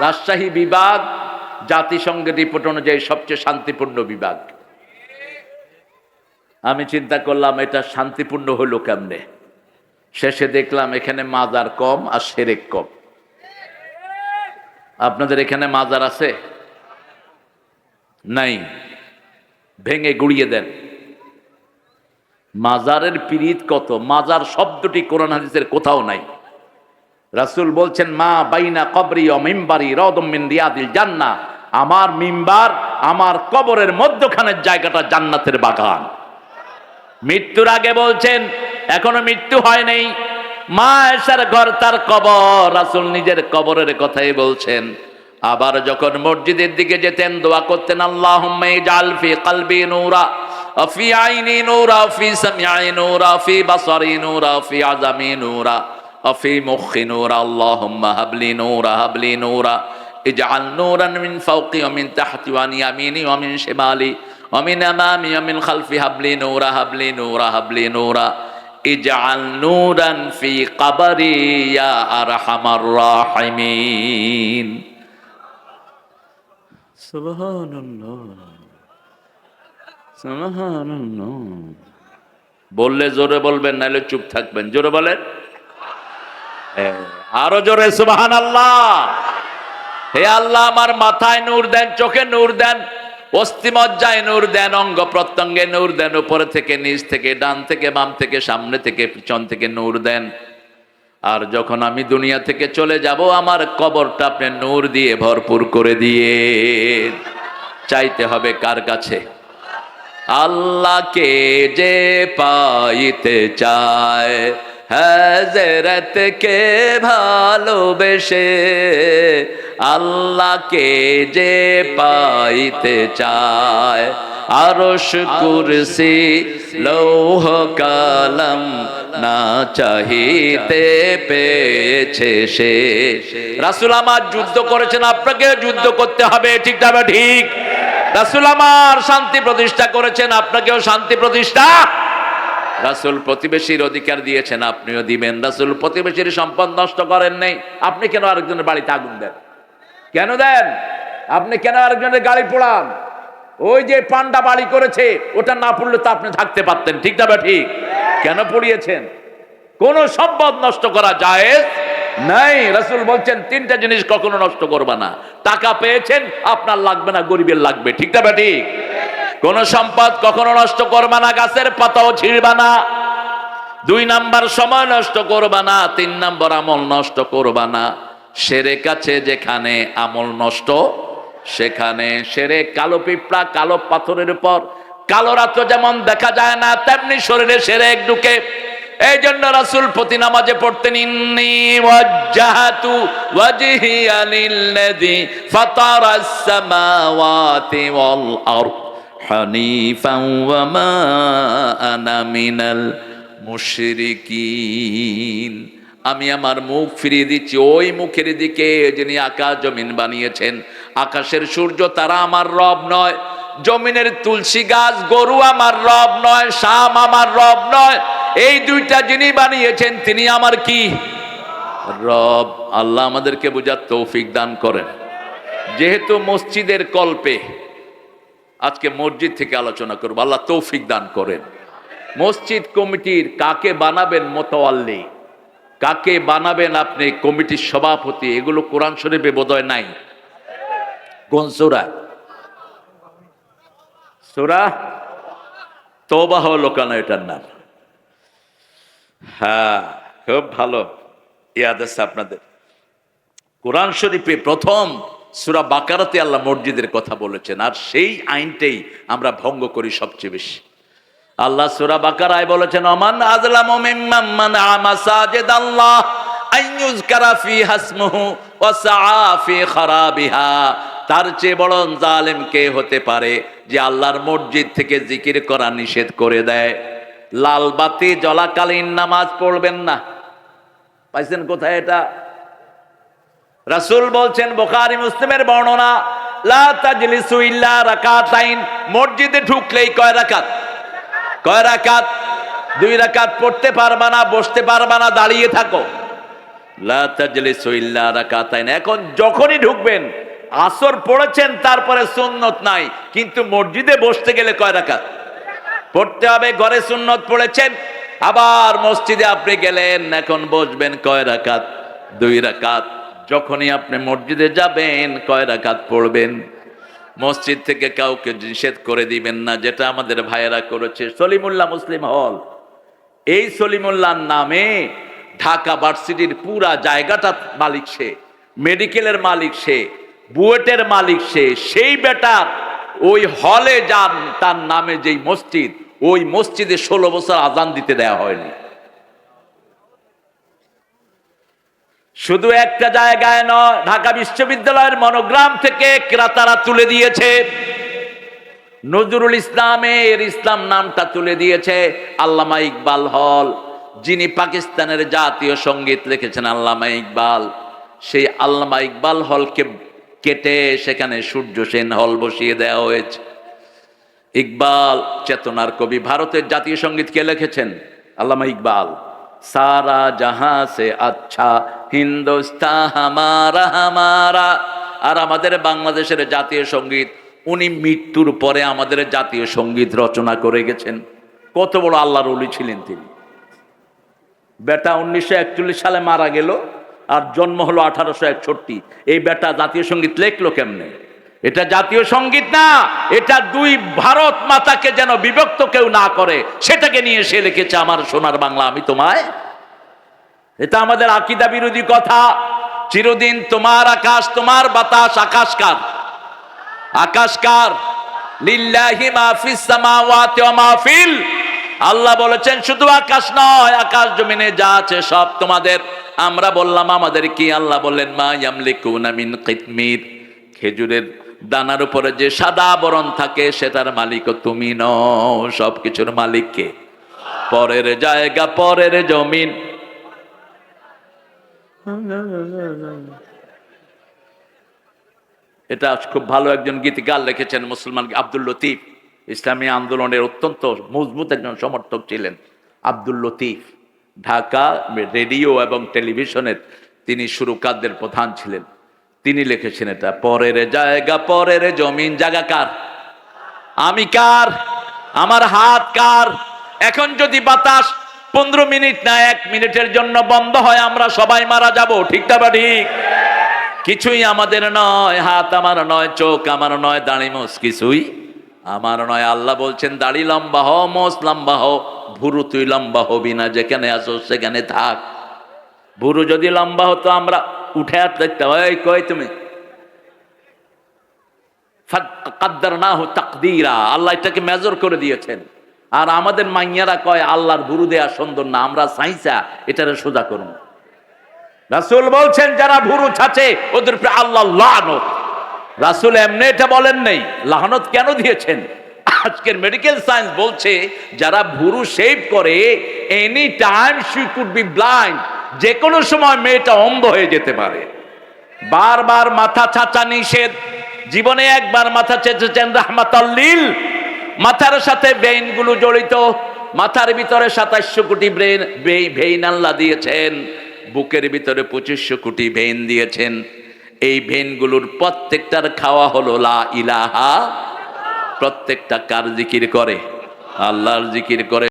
রাজশাহী বিভাগ জাতিসংঘের রিপোর্ট অনুযায়ী সবচেয়ে শান্তিপূর্ণ বিভাগ। আমি চিন্তা করলাম, এটা শান্তিপূর্ণ হলো কেমনে? শেষে দেখলাম এখানে মাজার কম আর সেরেক কম। আপনাদের এখানে মাজার আছে? নাই। ভেঙে গুড়িয়ে দেন। মাজারের পিরিত কত? মাজার শব্দটি কোরআন হাদিসের কোথাও নাই। রাসুল বলছেন, মা বাইনা কবরি ও মিম্বারি রদমিন রিয়াদিল জান্না আমার মিম্বার আমার কবরের মধ্যখানের জায়গাটা জান্নাতের বাগান। মৃত্যুর আগে বলছেন, এখনও মৃত্যু হয় নাই। মা এসার ঘর তার কবর। রাসুল নিজের কবরের কথাই বলছেন। আবার যখন মসজিদের দিকে যেতেন, দোয়া করতেন আল্লাহ জালফি কালবি নৌরা ফি আইনি নৌরা অফি সামি আই নৌরা অফি বাসরি নৌরা ফি আজামি নৌরা। مخي نورا اللهم هب لي نورا هب لي نورا اجعل نورا من فوقي ومن تحتي وعن يميني ومن شمالي ومن امامي ومن خلفي هب لي نورا هب لي نورا هب لي نورا اجعل نورا في قبري يا ارحم الراحمين سبحان الله সুবহানাল্লাহ। বললে জোরে বলবেন নাহলে চুপ থাকবেন জোরে বলেন হ্যাঁ, আরও জোরে সুবাহান আল্লাহ হে আল্লাহ, আমার মাথায় নূর দেন, চোখে নূর দেন, অস্থিমজ্জায় নূর দেন, অঙ্গ প্রত্যঙ্গে নূর দেন, উপরে থেকে, নিচ থেকে, ডান থেকে, বাম থেকে, সামনে থেকে, পিছন থেকে নূর দেন। আর যখন আমি দুনিয়া থেকে চলে যাব, আমার কবরটা আপনি নূর দিয়ে ভরপুর করে দিয়ে চাইতে হবে কার কাছে? আল্লাহকে যে পাইতে চায়। হজরতকে ভালোবেসে আল্লাহকে যে পাইতে চায়, আরশ কুরসি, লৌহ কালম না চাহিতে পেয়েছে সে। রাসুল আমার যুদ্ধ করেছেন, আপনাকে যুদ্ধ করতে হবে, ঠিক তবে ঠিক? রাসুল আমার শান্তি প্রতিষ্ঠা করেছেন, আপনাকেও শান্তি প্রতিষ্ঠা রাসুল প্রতিবেশীর অধিকার দিয়েছেন, আপনিও দিবেন। রাসুল প্রতিবেশীর সম্পদ নষ্ট করেন নেই। আপনি কেন আরেকজনের বাড়িতে আগুন দেন? কেন দেন? আপনি কেন আরেকজনের গাড়ি পোড়ান? ওই যে পান্ডা বাড়ি করেছে, ওটা না পড়লে তো আপনি থাকতে পারতেন। ঠিক না ঠিক? কেন পড়িয়েছেন? কোন সম্পদ নষ্ট করা যায় নাই। রাসুল বলছেন, তিনটা জিনিস কখনো নষ্ট করবা না। টাকা পেয়েছেন, আপনার লাগবে না, গরিবের লাগবে। ঠিক না ঠিক? কোন সম্পদ কখনো নষ্ট করবা না, গাছের পাতাও ছিঁড়বা না। দুই নাম্বার সময় নষ্ট করবা না, তিন নাম্বার আমল নষ্ট করবা না। সেরে কাছে যেখানে আমল নষ্ট, সেখানে সেরে কালো পিঁপড়া, কালো পাথরের উপর, কালো রাত্র যেমন দেখা যায় না, তেমনি শরীরে সেরে ঢুকে। এই জন্য রাসুল প্রতি নামাজে পড়তেন, ইন্নি ওয়াজ্জাহাতু ওয়া মা আনা মিনাল মুশরিকিন। আমি আমার মুখ ফিরিয়ে দিচ্ছি, ওই মুখের দিকে যিনি আকাশ জমিন বানিয়েছেন। আকাশের সূর্য তারা আমার রব নয়, জমিনের তুলসী গাছ, গরু আমার রব নয়, শাম আমার রব নয়। এই দুইটা যিনি বানিয়েছেন, তিনি আমার কি? রব। আল্লাহ আমাদেরকে বোঝার তৌফিক দান করেন। যেহেতু মসজিদের কল্পে আজকে মসজিদ থেকে আলোচনা করব। আল্লাহ তৌফিক দান করেন। মসজিদ কমিটির কাকে বানাবেন মোতাল্লি কাকে বানাবেন আপনি কমিটির সভাপতি? এগুলো কোরআন শরীফে বোধহয় নাই। কোন সুরা? সুরা? তোবাহ লোকানো এটার নাম। হ্যাঁ খুব ভালো। ইয়াদ আছে আপনাদের। কোরআন শরীফে প্রথম সুরা বাকারাতে আল্লাহ মসজিদের কথা বলেছেন, আর সেই আইনটাই আমরা ভঙ্গ করি সবচেয়ে বেশি। আল্লাহ সুরা বাকারায় বলেছেন অমান আজলাম মিম্মান আমাসাজিদ আল্লাহ আইয়ুজকারা ফি হাসমুহু ওয়া খারাবিহা। তার চেয়ে বড় জালেম কে হতে পারে যে আল্লাহর মসজিদ থেকে জিকির করা নিষেধ করে দেয়? লাল বাতি, জলাকালীন নামাজ পড়বেন না। পাইছেন কোথায় এটা? রাসূল বলছেন, বুখারী, মুসলিমের বর্ণনা মসজিদে ঢুকলেই কয় রাকাত? কয় রাকাত? দুই রাকাত পড়তে পারবা না, বসতে পারবা না, দাঁড়িয়ে থাকো। এখন যখনই ঢুকবেন, আসর পড়েছেন, তারপরে সুন্নত নাই, কিন্তু মসজিদে বসতে গেলে কয় রাকাত? পড়তে হবে, ঘরে সুন্নত পড়েছেন, আবার মসজিদে আপনি গেলেন, এখন বসবেন কয় রাকাত? দুই রাকাত। যখনই আপনি মসজিদে যাবেন, কয় রাকাত পড়বেন? মসজিদ থেকে কাউকে নিষেধ করে দিবেন না, যেটা আমাদের ভাইয়েরা করেছে। সলিমুল্লাহ মুসলিম হল। এই সলিমুল্লাহর নামে ঢাকা ভার্সিটির পুরা জায়গাটা মালিক সে, মেডিকেলের মালিক সে, বুয়েটের মালিক সে, সেই বেটার ওই হলে যান, তার নামে যেই মসজিদ, ওই মসজিদে ষোলো বছর আজান দিতে দেওয়া হয়নি। শুধু একটা জায়গায় নয়, ঢাকা বিশ্ববিদ্যালয়ের মনোগ্রাম থেকে ক্রেতারা তুলে দিয়েছে। নজরুল ইসলামের ইসলাম নামটা তুলে দিয়েছে আল্লামা ইকবাল হল, যিনি পাকিস্তানের জাতীয় সংগীত লিখেছেন আল্লামা ইকবাল। সেই আল্লামা ইকবাল হলকে কেটে সেখানে সূর্য সেন হল বসিয়ে দেওয়া হয়েছে। ইকবাল চেতনার কবি, ভারতের জাতীয় সংগীত কে লিখেছেন? আল্লামা ইকবাল, সারা জাহাঁ সে আচ্ছা হিন্দুস্তা হামারা হামারা। আর আমাদের বাংলাদেশের জাতীয় সংগীত, উনি মৃত্যুর পরে আমাদের জাতীয় সংগীত রচনা করে গেছেন। কত বড় আল্লাহর অলি ছিলেন তিনি। বেটা উনিশশো একচল্লিশ সালে মারা গেল, আর জন্ম হলো আঠারোশো একষট্টি। এই বেটা জাতীয় সংগীত লেখলো কেমনে? এটা জাতীয় সংগীত না, এটা দুই ভারত মাতাকে যেন বিভক্ত কেউ না করে, সেটাকে নিয়ে সে লিখেছে আমার সোনার বাংলা, আমি তোমায় এটা আমাদের আকিদা বিরোধী কথা। চিরদিন তোমার আকাশ, তোমার বাতাস আকাশকার আকাশকার লিল্লাহি মা সামাওয়াতি ওয়া আল্লাহ বলেছেন, শুধু আকাশ নয়, আকাশ জমিনে যা আছে সব তোমাদের। আমরা বললাম, আমাদের কি? আল্লাহ বললেন, মা খেজুরের দানার উপরে যে সাদা বরণ থাকে, সেটার মালিকও তুমি নও। সব কিছুর মালিককে পরের জায়গা, পরের জমিন। এটা খুব ভালো একজন গীতিকার লিখেছেন মুসলমান আব্দুল লতিফ। ইসলামী আন্দোলনের অত্যন্ত মজবুত একজন সমর্থক ছিলেন আব্দুল লতিফ। ঢাকা রেডিও এবং টেলিভিশনের তিনি সুরকারদের প্রধান ছিলেন। তিনি লিখেছেন এটা, পরের জায়গা, পরের জমিন, জায়গা কার? আমি কার? আমার হাত কার? এখন যদি বাতাস পনেরো মিনিট না এক মিনিটের জন্য বন্ধ হয়, আমরা সবাই মারা যাব। ঠিক বা ঠিক? কিছুই আমাদের নয়, হাত আমার নয়, চোখ আমার নয়, দাড়ি মোস কিছুই আমার নয়। আল্লাহ বলছেন, দাড়ি লম্বা হ মোস লম্বা হ ভুরু তুই লম্বা হবি না, যেখানে আসো সেখানে থাক। ভুরু যদি লম্বা হতো, আমরা উঠে আর দেখতাম এই, কই তুমি? কাদ্দার না হো তাকদিরা। আল্লাহ এটাকে মেজর করে দিয়েছেন। আর আমাদের মাইয়ারা কয়, আল্লাহর ভুরু দেয়া সুন্দর না, আমরা সাইসা, এটারে সোজা করুন। রাসুল বলছেন, যারা ভুরু ছাচে, ওদের আল্লাহ লানত রাসুল এমনি এটা বলেন নেই, লাহনত কেন দিয়েছেন? আজকের মেডিকেল সায়েন্স বলছে, যারা ভুরু শেভ করে any time she could be blind যে কোনো সময় মেয়েটা অন্ধ হয়ে যেতে পারে। বারবার মাথা ছাচা নিষেধ। জীবনে একবার মাথা চেঁচেছেন রাহমাতাল্লিল মাথার সাথে বেইনগুলো জড়িত। মাথার ভিতরে সাতাশশো কোটি ব্রেন ভেইন আল্লাহ দিয়েছেন। বুকের ভিতরে পঁচিশশো কোটি ভেইন দিয়েছেন। এই ভেইনগুলোর প্রত্যেকটার খাওয়া হলো লা ইলাহা, প্রত্যেকটা কার জিকির করে? আল্লাহর জিকির করে।